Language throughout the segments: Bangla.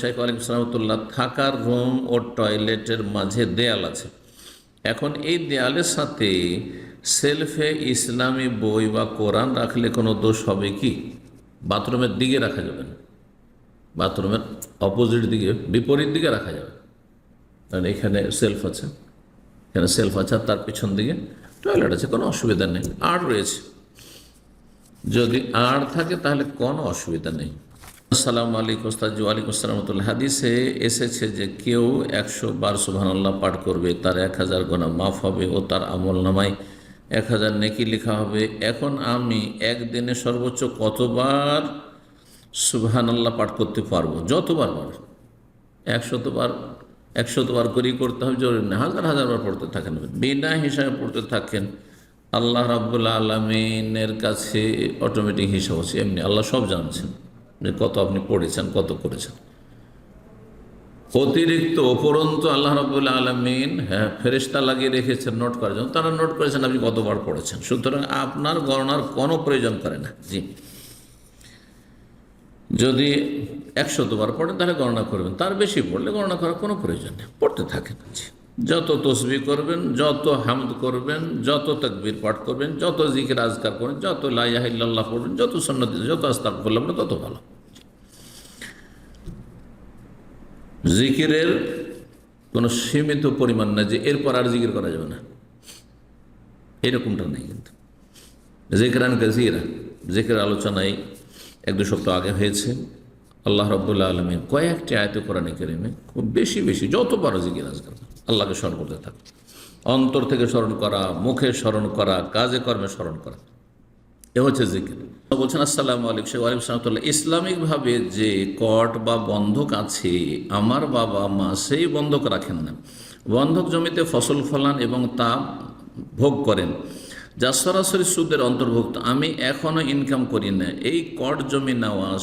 শাহ সালামতুল্লাহ থাকার রুম ও টয়লেটের মাঝে দেয়াল আছে। এখন এই দেয়ালের সাথে সেলফে ইসলামী বই বা কোরআন রাখলে কোনো দোষ হবে কি? বাথরুমের দিকে রাখা যাবে না। বাথরুমের অপোজিট দিকে, বিপরীত দিকে রাখা যাবে কারণ এখানে সেলফ আছে। এখানে সেলফ আছে তার পিছন দিকে টয়লেট আছে, কোনো অসুবিধা নেই। আর রয়েছে। যদি আর থাকে তাহলে কোনো অসুবিধা নেই। আসসালামু আলাইকুম ওস্তাদ আলাইকুম আসসালামতুল্লাহ হাদিসে এসেছে যে কেউ একশো বার সুবহানাল্লাহ পাঠ করবে, তার এক হাজার গোনা মাফ হবে ও তার আমল নামায় এক হাজার নেকি লেখা হবে। এখন আমি একদিনে সর্বোচ্চ কতবার সুবহানাল্লাহ পাঠ করতে পারব? যতবার পারব একশতবার একশতবার করেই করতে হবে, জরুরি না। হাজার হাজার বার পড়তে থাকেন। বিনা হিসাবে পড়তে থাকেন, আল্লাহ রাবুল্লাহ আলমিনের কাছে অটোমেটিক হিসাব হচ্ছে এমনি আল্লাহ সব জানছেন। কত আপনি পড়েছেন, কত করেছেন। অতিরিক্ত অপরন্ত আল্লাহ রবুল্লাহ আলমিন হ্যাঁ ফেরিস্তা লাগিয়ে রেখেছেন, নোট করার জন্য। তারা নোট করেছেন, আপনি কতবার পড়েছেন। সুতরাং আপনার গণনার কোনো প্রয়োজন করে না। জি। যদি একশতবার পড়েন, তাহলে গণনা করবেন। তার বেশি পড়লে গণনা করার কোনো প্রয়োজন নেই। পড়তে থাকেন। জি। যত তসবি করবেন, যত হামদ করবেন, যত তকবির পাঠ করবেন, যত জিকির আজকার করবেন, যত লাইয়াহিল্লাহ পড়বেন, যত সন্ন্যত যত আস্তাক করলাম তত ভালো। জিকিরের কোনো সীমিত পরিমাণ না যে এরপর আর জিকির করা যাবে না। এরকমটা নেই কিন্তু। জেকরান কাজিরা জেকের আলোচনায় এক দু সপ্তাহ আগে হয়েছে। আল্লাহ রব্বুল্লাহ আলমিন কয়েকটি আয়ত কোরআনে কেরিমে খুব বেশি বেশি যত পারো জিকির আজকাল আল্লাহকে স্মরণ করতে থাকো। অন্তর থেকে স্মরণ করা, মুখে স্মরণ করা, কাজে কর্মে স্মরণ করা। এ হচ্ছে জিকির। বলছেন, আসসালামু আলাইকুম। শেখ আলিম সালামতুল্লাহ ইসলামিকভাবে যে কট বা বন্ধক আছে, আমার বাবা মা সেই বন্ধক রাখেন না। বন্ধক জমিতে ফসল ফলান এবং তা ভোগ করেন, যা সরাসরি সুদের অন্তর্ভুক্ত। আমি এখনও ইনকাম করি না। এই কট জমি নেওয়াজ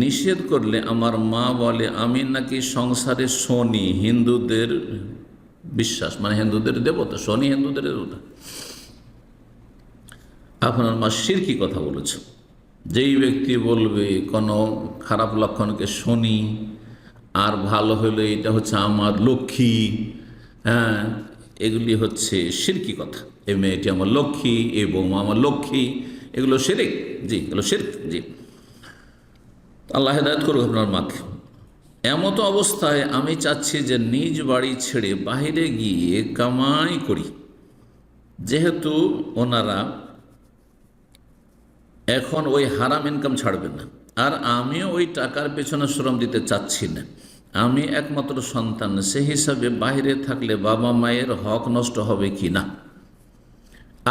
নিষেধ করলে আমার মা বলে, আমি নাকি সংসারে শনি হিন্দুদের বিশ্বাস। মানে হিন্দুদের দেবতা, শনি হিন্দুদের দেবতা। আপনার মা সিরকি কথা বলেছ? যেই ব্যক্তি বলবে, কোনো খারাপ লক্ষণকে শনি, আর ভালো হলে এটা হচ্ছে আমার লক্ষ্মী। হ্যাঁ এগুলি হচ্ছে সিরকি কথা? এই মেয়েটি আমার লক্ষ্মী এই বৌমা আমার লক্ষ্মী, এগুলো সেরেক জি, এগুলো সেরেক জি। আল্লাহ হেদায়ত করুক আপনার মাকে। এমতো অবস্থায় আমি চাচ্ছি যে নিজ বাড়ি ছেড়ে বাইরে গিয়ে কামাই করি। যেহেতু ওনারা এখন ওই হারাম ইনকাম ছাড়বে না। আর আমিও ওই টাকার পেছনে শ্রম দিতে চাচ্ছি না। আমি একমাত্র সন্তান, সে হিসাবে বাইরে থাকলে বাবা মায়ের হক নষ্ট হবে কি না?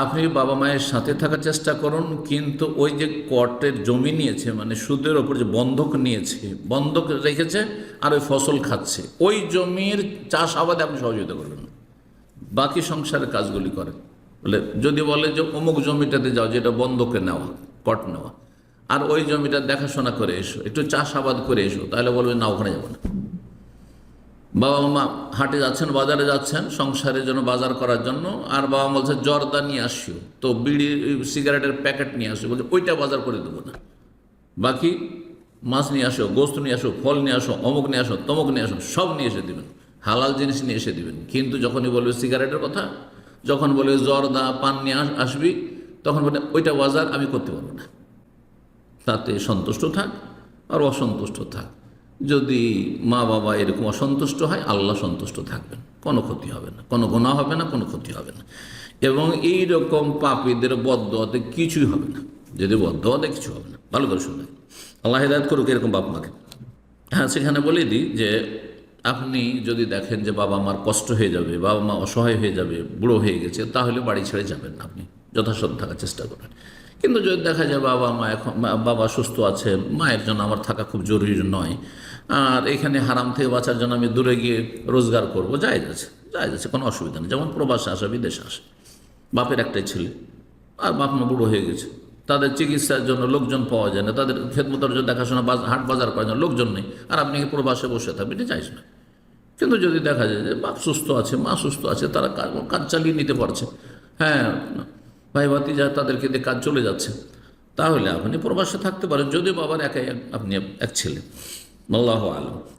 আপনি বাবা মায়ের সাথে থাকার চেষ্টা করুন, কিন্তু ওই যে কটের জমি নিয়েছে মানে সুদের ওপর যে বন্ধক নিয়েছে, বন্ধক রেখেছে আর ওই ফসল খাচ্ছে, ওই জমির চাষ আবাদে আপনি সহযোগিতা করবেন বাকি সংসারের কাজগুলি করেন। বলে যদি বলে যে অমুক জমিটাতে যাও, যেটা বন্ধকে নেওয়া। কট নেওয়া আর ওই জমিটা দেখাশোনা করে এসো, একটু চাষাবাদ করে এসো, তাহলে বলবে, না, ওখানে যাব না। বাবা মা হাটে যাচ্ছেন, বাজারে যাচ্ছেন, সংসারের জন্য, বাজার করার জন্য, আর বাবা বলছে, জর্দা নিয়ে আসিও। তো বিড়ি, সিগারেটের প্যাকেট নিয়ে আসো বলছে, ওইটা বাজার করে দেবো না। বাকি মাছ নিয়ে আসো গোস্ত নিয়ে আসো ফল নিয়ে আসো অমুক নিয়ে আসো তমুক নিয়ে আসো সব নিয়ে এসে দেবেন। হালাল জিনিস নিয়ে এসে দেবেন। কিন্তু যখনই বলবে সিগারেটের কথা, যখন বলবে, জর্দা পান নিয়ে আসবি তখন বলে, ওইটা ওয়াজার, আমি করতে পারব না। তাতে সন্তুষ্ট থাক আর অসন্তুষ্ট থাক। যদি মা বাবা এরকম অসন্তুষ্ট হয়, আল্লাহ সন্তুষ্ট থাকবেন। কোনো ক্ষতি হবে না, কোনো গোনা হবে না, কোনো ক্ষতি হবে না। এবং এই রকম পাপীদের বদ্ধতে কিছুই হবে না। যদি বদ্ধতে কিছু হবে না, ভালো করে শুনবেন আল্লাহ হেদায়ত করুক, এরকম বাপ মাকে হ্যাঁ সেখানে বলে দিই যে, আপনি যদি দেখেন যে বাবা মার কষ্ট হয়ে যাবে, বাবা মা অসহায় হয়ে যাবে, বুড়ো হয়ে গেছে, তাহলে বাড়ি ছেড়ে যাবেন না আপনি। যথাসাধ্য থাকার চেষ্টা করবেন কিন্তু যদি দেখা যায় বাবা মা এখন বাবা সুস্থ আছে, মায়ের জন্য আমার থাকা খুব জরুরি নয়, আর এখানে হারাম থেকে বাঁচার জন্য আমি দূরে গিয়ে রোজগার করব, যাই যাচ্ছে যাই যাচ্ছে, কোনো অসুবিধা নেই। যেমন প্রবাসে আসে, বিদেশে আসে। বাপের একটাই ছেলে, আর বাপ মা বুড়ো হয়ে গেছে। তাদের চিকিৎসার জন্য লোকজন পাওয়া যায় না, তাদের খেদমতের জন্য দেখাশোনা হাট বাজার করার জন্য লোকজন নেই, আর আপনি প্রবাসে বসে থাকবেন? এটা চাইছ না। কিন্তু যদি দেখা যায় যে বাপ সুস্থ আছে, মা সুস্থ আছে, তারা কাজ চালিয়ে নিতে পারছে? হ্যাঁ ভাই ভাতিজা তাদেরকে দিয়ে কাজ চলে যাচ্ছে। তাহলে আপনি প্রবাসে থাকতে পারেন। যদিও বাবার একাই আপনি এক ছেলে। আল্লাহ আলম।